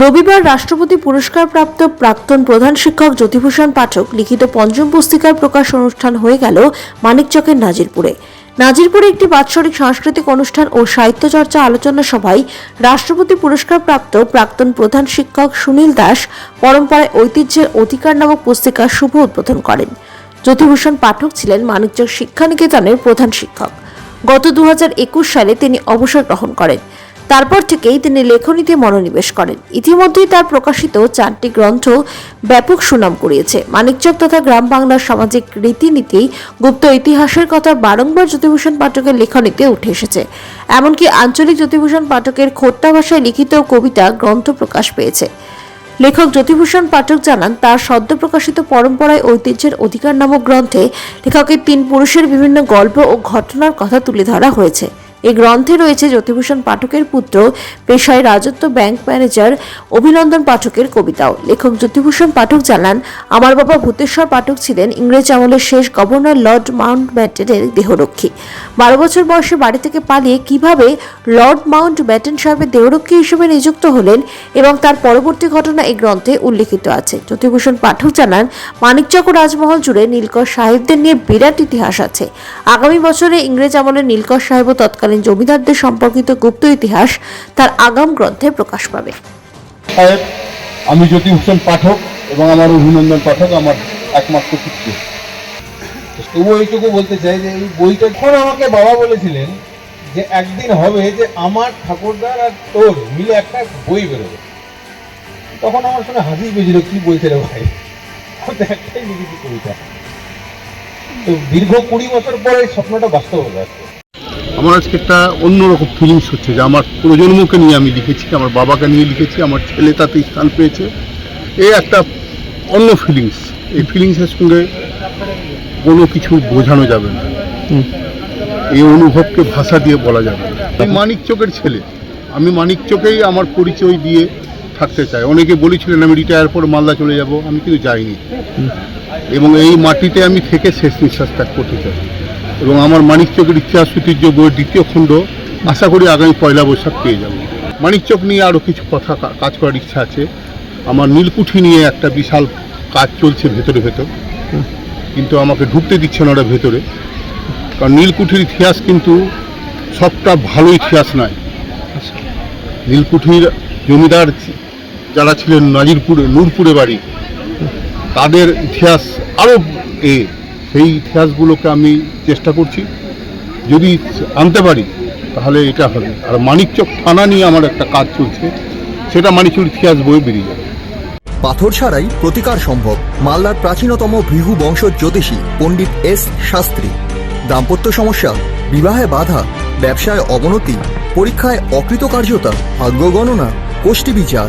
রবিবার রাষ্ট্রপতি পুরস্কারপ্রাপ্ত প্রাক্তন প্রধান শিক্ষক জ্যোতিভূষণ পাঠক লিখিত পঞ্চম পুস্তিকার প্রকাশ অনুষ্ঠান হয়ে গেল মানিকচকের নাজিরপুরে। নাজিরপুরে একটি বাৎসরিক সাংস্কৃতিক অনুষ্ঠান ও সাহিত্য চর্চা আলোচনা সভায় রাষ্ট্রপতি পুরস্কারপ্রাপ্ত প্রাক্তন প্রধান শিক্ষক সুনীল দাস পরম্পরায় ঐতিহ্যের অধিকার নামক পুস্তিকার শুভ উদ্বোধন করেন। জ্যোতিভূষণ পাঠক ছিলেন মানিকচক শিক্ষানিকেতনের প্রধান শিক্ষক। গত দুহাজার একুশ সালে তিনি অবসর গ্রহণ করেন। তারপর থেকেই তিনি লেখনীতে মনোনিবেশ করেন। ইতিমধ্যেই তার প্রকাশিত চারটি গ্রন্থ ব্যাপক সুনাম কুড়িয়েছে। মানিকচক তথা গ্রাম বাংলার সামাজিক রীতিনীতি গুপ্ত ইতিহাসের কথা বারংবার জ্যোতিভূষণ পাঠকের লেখনীতে উঠে এসেছে। এমনকি আঞ্চলিক জ্যোতিভূষণ পাঠকের খোট্টা ভাষায় লিখিত কবিতা গ্রন্থ প্রকাশ পেয়েছে। লেখক জ্যোতিভূষণ পাঠক জানান, তার সদ্য প্রকাশিত পরম্পরায় ঐতিহ্যের অধিকার নামক গ্রন্থে লেখকের তিন পুরুষের বিভিন্ন গল্প ও ঘটনার কথা তুলে ধরা হয়েছে। এই গ্রন্থে রয়েছে জ্যোতিভূষণ পাঠকের পুত্র, পেশায় রাজত্ব ব্যাংক ম্যানেজার, অভিনন্দন পাঠকের কবিতাও। লেখক জ্যোতিভূষণ পাঠক জানান, আমার বাবা ভূতেশ্বর পাঠক ছিলেন, ইংরেজ আমলের শেষ গভর্নর লর্ড মাউন্ট ব্যাটেনের দেহরক্ষী। বারো বছর বয়সে বাড়ি থেকে পালিয়ে কীভাবে লর্ড মাউন্ট ব্যাটেন সাহেবের দেহরক্ষী হিসেবে নিযুক্ত হলেন এবং তার পরবর্তী ঘটনা এই গ্রন্থে উল্লেখিত আছে? জ্যোতিভূষণ পাঠক জানান, মানিকচক রাজমহল জুড়ে নীলকর সাহেবদের নিয়ে বিরাট ইতিহাস আছে। আগামী বছরে ইংরেজ আমলের নীলকর সাহেব ও তৎকালীন জমিদারদের সম্পর্কিত গুপ্ত ইতিহাস তার আগাম গ্রন্থে প্রকাশ পাবে। আমি হোসেন পাঠক এবং আমার অভিনন্দন পাঠক, আমার একমাত্র পুত্র। তবু এইটুকু বলতে চাই যে এই বইটা যখন আমাকে বাবা বলেছিলেন যে একদিন হবে যে আমার ঠাকুরদার আর তোর মিলে একটা বই বেরোবে। তখন আমার শুনে হাসি পেয়েছিল কি বলছে রে ভাই? একটাই লিখেছি কবিতা। তো দীর্ঘ কুড়ি বছর পরে স্বপ্নটা বাস্তব হয়ে যাচ্ছে আমার আজকে একটা অন্যরকম ফিলিংস হচ্ছে যে আমার প্রজন্মকে নিয়ে আমি লিখেছি আমার বাবাকে নিয়ে লিখেছি আমার ছেলে তাতে স্থান পেয়েছে। এই একটা অন্য ফিলিংস এই ফিলিংসের সঙ্গে কোনো কিছু বোঝানো যাবে না। এই অনুভবকে ভাষা দিয়ে বলা যাবে আমি মানিক চোখের ছেলে। আমি মানিক চোখেই আমার পরিচয় দিয়ে থাকতে চাই। অনেকে বলেছিলেন আমি রিটায়ার পর মালদা চলে যাব। আমি কিন্তু যাইনি। এবং এই মাটিতে আমি থেকে শেষ নিঃশ্বাস ত্যাগ করতে চাই। এবং আমার মানিকচকের ইতিহাস ঐতিহ্য বইয়ের দ্বিতীয় খণ্ড, আশা করি আগামী পয়লা বৈশাখ পেয়ে যাব। মানিকচক নিয়ে আরও কিছু কথা কাজ করার ইচ্ছা আছে। আমার নীলকুঠি নিয়ে একটা বিশাল কাজ চলছে ভেতরে ভেতর। কিন্তু আমাকে ঢুকতে দিচ্ছে না ওরা ভেতরে। কারণ নীলকুঠির ইতিহাস কিন্তু সবটা ভালো ইতিহাস নয়। নীলকুঠির জমিদার যারা ছিলেন নাজিরপুরে, নূরপুরে বাড়ি, তাদের ইতিহাস আরও এ সেই ইতিহাসগুলোকে আমি চেষ্টা করছি। যদি আনতে পারি, তাহলে এটা হবে। আর মানিকচক থানা নিয়ে আমার একটা কাজ চলছে, সেটা মানিকচুর ইতিহাস বই বেরিয়ে যাবে। পাথর ছাড়াই প্রতিকার সম্ভব মালদার প্রাচীনতম ভৃহু বংশ জ্যোতিষী পণ্ডিত এস শাস্ত্রী। দাম্পত্য সমস্যা, বিবাহে বাধা, ব্যবসায় অবনতি, পরীক্ষায় অকৃতকার্যতা, ভাগ্য গণনা গোষ্ঠী বিচার